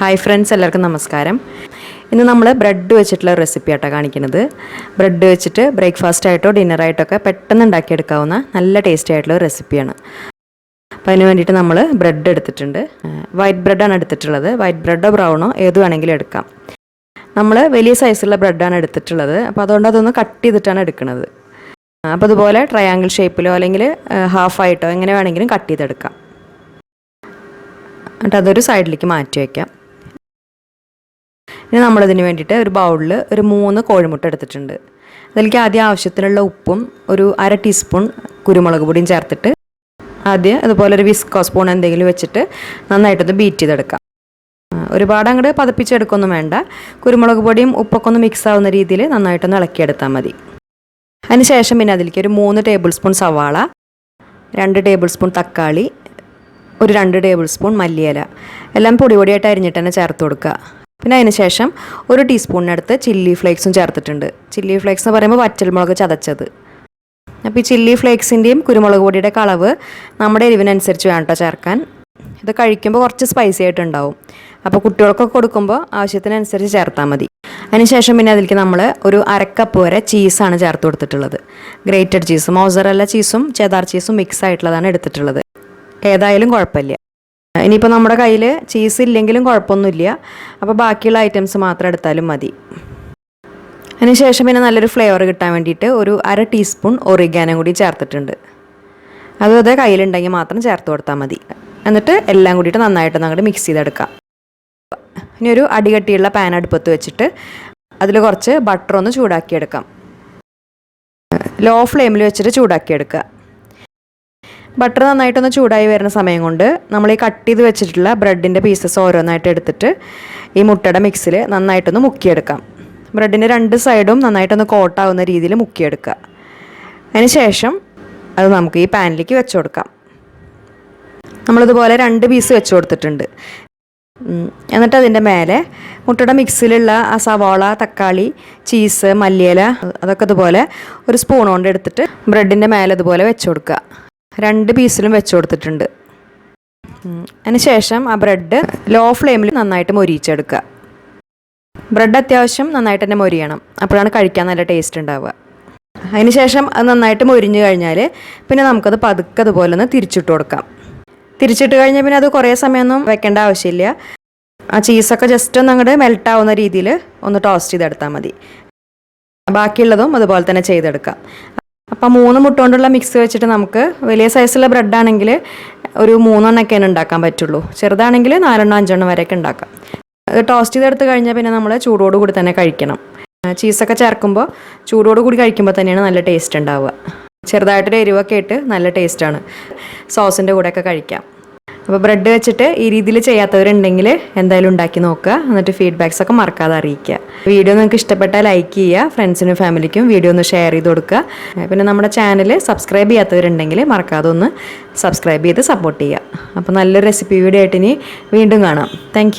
Hi friends എല്ലാവർക്കും നമസ്കാരം. ഇന്ന് നമ്മൾ ബ്രെഡ് വെച്ചിട്ടുള്ള റെസിപ്പി ആട്ടോ കാണിക്കുന്നത്. ബ്രെഡ് വെച്ചിട്ട് ബ്രേക്ക്ഫാസ്റ്റ് ആയിട്ടോ ഡിന്നറായിട്ടോ പെട്ടെന്ന് ഉണ്ടാക്കിയെടുക്കാവുന്ന നല്ല ടേസ്റ്റി ആയിട്ടുള്ള റെസിപ്പിയാണ് അപ്പോൾ അതിന് വേണ്ടിയിട്ട് നമ്മൾ ബ്രെഡ് എടുത്തിട്ടുണ്ട്. വൈറ്റ് ബ്രെഡാണ് എടുത്തിട്ടുള്ളത്. വൈറ്റ് ബ്രെഡോ ബ്രൗണോ ഏത് വേണമെങ്കിലും എടുക്കാം. നമ്മൾ വലിയ സൈസുള്ള ബ്രെഡാണ് എടുത്തിട്ടുള്ളത്. അപ്പോൾ അതുകൊണ്ട് അതൊന്ന് കട്ട് ചെയ്തിട്ടാണ് എടുക്കുന്നത്. അപ്പോൾ അതുപോലെ ട്രയാങ്കിൾ ഷേപ്പിലോ അല്ലെങ്കിൽ ഹാഫായിട്ടോ എങ്ങനെ വേണമെങ്കിലും കട്ട് ചെയ്തെടുക്കാം. എന്നിട്ട് അതൊരു സൈഡിലേക്ക് മാറ്റി വയ്ക്കാം ഇനി നമ്മളിതിന് വേണ്ടിയിട്ട് ഒരു ബൗളിൽ ഒരു മൂന്ന് കോഴിമുട്ട എടുത്തിട്ടുണ്ട്. അതിലേക്ക് ആദ്യം ആവശ്യത്തിനുള്ള ഉപ്പും ഒരു അര ടീസ്പൂൺ കുരുമുളക് പൊടിയും ചേർത്തിട്ട് ആദ്യം അതുപോലെ ഒരു വിസ്കോ സ്പൂൺ എന്തെങ്കിലും വെച്ചിട്ട് നന്നായിട്ടൊന്ന് ബീറ്റ് ചെയ്തെടുക്കാം. ഒരുപാട് അങ്ങോട്ട് പതപ്പിച്ചെടുക്കൊന്നും വേണ്ട. കുരുമുളക് പൊടിയും ഉപ്പൊക്കെ ഒന്ന് മിക്സ് ആവുന്ന രീതിയിൽ നന്നായിട്ടൊന്ന് ഇളക്കിയെടുത്താൽ മതി. അതിനുശേഷം പിന്നെ അതിലേക്ക് ഒരു മൂന്ന് ടേബിൾ സ്പൂൺ സവാള രണ്ട് ടേബിൾ സ്പൂൺ തക്കാളി ഒരു രണ്ട് ടേബിൾ സ്പൂൺ മല്ലിയില. എല്ലാം പൊടി പൊടിയായിട്ട് അരിഞ്ഞിട്ട് തന്നെ ചേർത്ത് കൊടുക്കുക. പിന്നെ അതിന് ശേഷം ഒരു ടീസ്പൂണിനടുത്ത് ചില്ലി ഫ്ലേക്സും ചേർത്തിട്ടുണ്ട്. ചില്ലി ഫ്ലേക്സ് എന്ന് പറയുമ്പോൾ വറ്റൽമുളക് ചതച്ചത്. അപ്പോൾ ഈ ചില്ലി ഫ്ലേക്സിന്റെയും കുരുമുളക് പൊടിയുടെ കളവ് നമ്മുടെ എരിവിനനുസരിച്ച് വേണം കേട്ടോ ചേർക്കാൻ. ഇത് കഴിക്കുമ്പോൾ കുറച്ച് സ്പൈസി ആയിട്ടുണ്ടാവും അപ്പോൾ കുട്ടികൾക്കൊക്കെ കൊടുക്കുമ്പോൾ ആവശ്യത്തിനനുസരിച്ച് ചേർത്താൽ മതി. അതിനുശേഷം പിന്നെ അതിലേക്ക് നമ്മൾ ഒരു അരക്കപ്പ് വരെ ചീസാണ് ചേർത്ത് കൊടുത്തിട്ടുള്ളത്. ഗ്രേറ്റഡ് ചീസ് മോസറല്ല ചീസും ചെതാർ ചീസും മിക്സ് ആയിട്ടുള്ളതാണ് എടുത്തിട്ടുള്ളത്. ഏതായാലും കുഴപ്പമില്ല. ഇനിയിപ്പോൾ നമ്മുടെ കയ്യിൽ ചീസ് ഇല്ലെങ്കിലും കുഴപ്പമൊന്നുമില്ല. അപ്പോൾ ബാക്കിയുള്ള ഐറ്റംസ് മാത്രം എടുത്താലും മതി. അതിനുശേഷം പിന്നെ നല്ലൊരു ഫ്ലേവർ കിട്ടാൻ വേണ്ടിയിട്ട് ഒരു അര ടീസ്പൂൺ ഒറിഗാനും കൂടി ചേർത്തിട്ടുണ്ട്. അതും അതേ കയ്യിലുണ്ടെങ്കിൽ മാത്രം ചേർത്ത് കൊടുത്താൽ മതി. എന്നിട്ട് എല്ലാം കൂടിയിട്ട് നന്നായിട്ട് അങ്ങോട്ട് മിക്സ് ചെയ്തെടുക്കാം. ഇനി ഒരു അടികട്ടിയുള്ള പാൻ അടുപ്പത്ത് വെച്ചിട്ട് അതിൽ കുറച്ച് ബട്ടർ ഒന്ന് ചൂടാക്കിയെടുക്കാം. ലോ ഫ്ലെയിമിൽ വെച്ചിട്ട് ചൂടാക്കിയെടുക്കുക. ബട്ടർ നന്നായിട്ടൊന്ന് ചൂടായി വരുന്ന സമയം കൊണ്ട് നമ്മൾ ഈ കട്ട് ചെയ്ത് വെച്ചിട്ടുള്ള ബ്രെഡിന്റെ പീസസ് ഓരോന്നായിട്ട് എടുത്തിട്ട് ഈ മുട്ടയുടെ മിക്സിൽ നന്നായിട്ടൊന്ന് മുക്കിയെടുക്കാം. ബ്രെഡിന്റെ രണ്ട് സൈഡും നന്നായിട്ടൊന്ന് കോട്ടാവുന്ന രീതിയിൽ മുക്കിയെടുക്കുക. അതിന് ശേഷം അത് നമുക്ക് ഈ പാനിലേക്ക് വെച്ച് കൊടുക്കാം. നമ്മളിതുപോലെ രണ്ട് പീസ് വെച്ച് കൊടുത്തിട്ടുണ്ട്. എന്നിട്ട് അതിന്റെ മേലെ മുട്ടയുടെ മിക്സിലുള്ള ആ സവാള തക്കാളി ചീസ് മല്ലിയില അതൊക്കെ ഇതുപോലെ ഒരു സ്പൂൺ കൊണ്ട് എടുത്തിട്ട് ബ്രെഡിന്റെ മേലെ ഇതുപോലെ വെച്ച് കൊടുക്കുക. രണ്ട് പീസിലും വെച്ച് കൊടുത്തിട്ടുണ്ട്. അതിന് ശേഷം ആ ബ്രെഡ് ലോ ഫ്ലെയിമിൽ നന്നായിട്ട് മൊരിയിച്ചെടുക്കുക. ബ്രെഡ് അത്യാവശ്യം നന്നായിട്ട് തന്നെ മൊരിയണം. അപ്പോഴാണ് കഴിക്കാൻ നല്ല ടേസ്റ്റ് ഉണ്ടാവുക. അതിനുശേഷം അത് നന്നായിട്ട് മൊരിഞ്ഞു കഴിഞ്ഞാൽ പിന്നെ നമുക്കത് പതുക്കെ അതുപോലെ ഒന്ന് തിരിച്ചിട്ട് കൊടുക്കാം. തിരിച്ചിട്ട് കഴിഞ്ഞാൽ പിന്നെ അത് കുറേ സമയമൊന്നും വെക്കേണ്ട ആവശ്യമില്ല. ആ ചീസൊക്കെ ജസ്റ്റ് ഒന്ന് അങ്ങോട്ട് മെൽട്ട് ആവുന്ന രീതിയിൽ ഒന്ന് ടോസ്റ്റ് ചെയ്തെടുത്താൽ മതി. ബാക്കിയുള്ളതും അതുപോലെ തന്നെ ചെയ്തെടുക്കാം. അപ്പം മൂന്ന് മുട്ട കൊണ്ടുള്ള മിക്സ് വെച്ചിട്ട് നമുക്ക് വലിയ സൈസുള്ള ബ്രെഡ് ആണെങ്കിൽ ഒരു മൂന്നെണ്ണൊക്കെയാണ് ഉണ്ടാക്കാൻ പറ്റുള്ളൂ. ചെറുതാണെങ്കിൽ നാലെണ്ണം അഞ്ചെണ്ണം വരെയൊക്കെ ഉണ്ടാക്കാം. ടോസ്റ്റ് ചെയ്തെടുത്ത് കഴിഞ്ഞാൽ പിന്നെ നമ്മൾ ചൂടോട് കൂടി തന്നെ കഴിക്കണം. ചീസൊക്കെ ചേർക്കുമ്പോൾ ചൂടോട് കൂടി കഴിക്കുമ്പോൾ തന്നെയാണ് നല്ല ടേസ്റ്റ് ഉണ്ടാവുക. ചെറുതായിട്ടൊരു എരിവൊക്കെ ഇട്ട് നല്ല ടേസ്റ്റാണ് സോസിന്റെ കൂടെയൊക്കെ കഴിക്കാം. അപ്പോൾ ബ്രെഡ് വെച്ചിട്ട് ഈ രീതിയിൽ ചെയ്യാത്തവരുണ്ടെങ്കിൽ എന്തായാലും ഉണ്ടാക്കി നോക്കുക. എന്നിട്ട് ഫീഡ്ബാക്സ് ഒക്കെ മറക്കാതെ അറിയിക്കുക. വീഡിയോ നിങ്ങൾക്ക് ഇഷ്ടപ്പെട്ടാൽ ലൈക്ക് ചെയ്യുക ഫ്രണ്ട്സിനും ഫാമിലിക്കും വീഡിയോ ഒന്ന് ഷെയർ ചെയ്ത് കൊടുക്കുക. പിന്നെ നമ്മുടെ ചാനൽ സബ്സ്ക്രൈബ് ചെയ്യാത്തവരുണ്ടെങ്കിൽ മറക്കാതെ ഒന്ന് സബ്സ്ക്രൈബ് ചെയ്ത് സപ്പോർട്ട് ചെയ്യുക. അപ്പോൾ നല്ലൊരു റെസിപ്പി വീഡിയോ ആയിട്ട് ഇനി വീണ്ടും കാണാം. താങ്ക്